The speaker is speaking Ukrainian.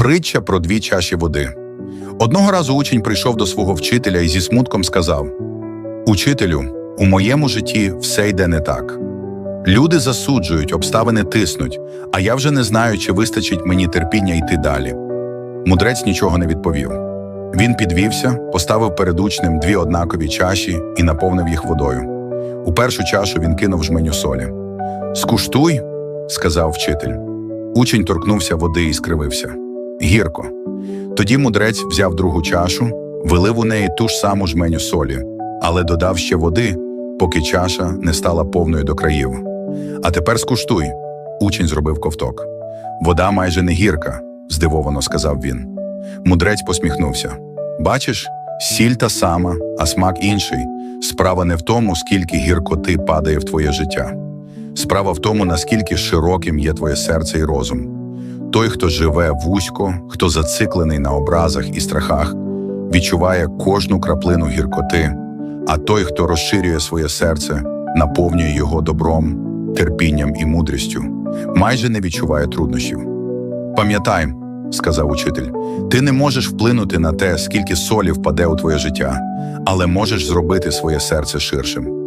Притча про дві чаші води. Одного разу учень прийшов до свого вчителя і зі смутком сказав: Учителю, у моєму житті все йде не так. Люди засуджують, обставини тиснуть, а я вже не знаю, чи вистачить мені терпіння йти далі. Мудрець нічого не відповів. Він підвівся, поставив перед учнем дві однакові чаші і наповнив їх водою. У першу чашу він кинув жменю солі. Скуштуй, сказав вчитель. Учень торкнувся води і скривився. Гірко. Тоді мудрець взяв другу чашу, вилив у неї ту ж саму жменю солі, але додав ще води, поки чаша не стала повною до країв. А тепер скуштуй. Учень зробив ковток. Вода майже не гірка, здивовано сказав він. Мудрець посміхнувся. Бачиш, сіль та сама, а смак інший. Справа не в тому, скільки гіркоти падає в твоє життя. Справа в тому, наскільки широким є твоє серце і розум. Той, хто живе вузько, хто зациклений на образах і страхах, відчуває кожну краплину гіркоти, а той, хто розширює своє серце, наповнює його добром, терпінням і мудрістю, майже не відчуває труднощів. Пам'ятай, сказав учитель, ти не можеш вплинути на те, скільки солі впаде у твоє життя, але можеш зробити своє серце ширшим.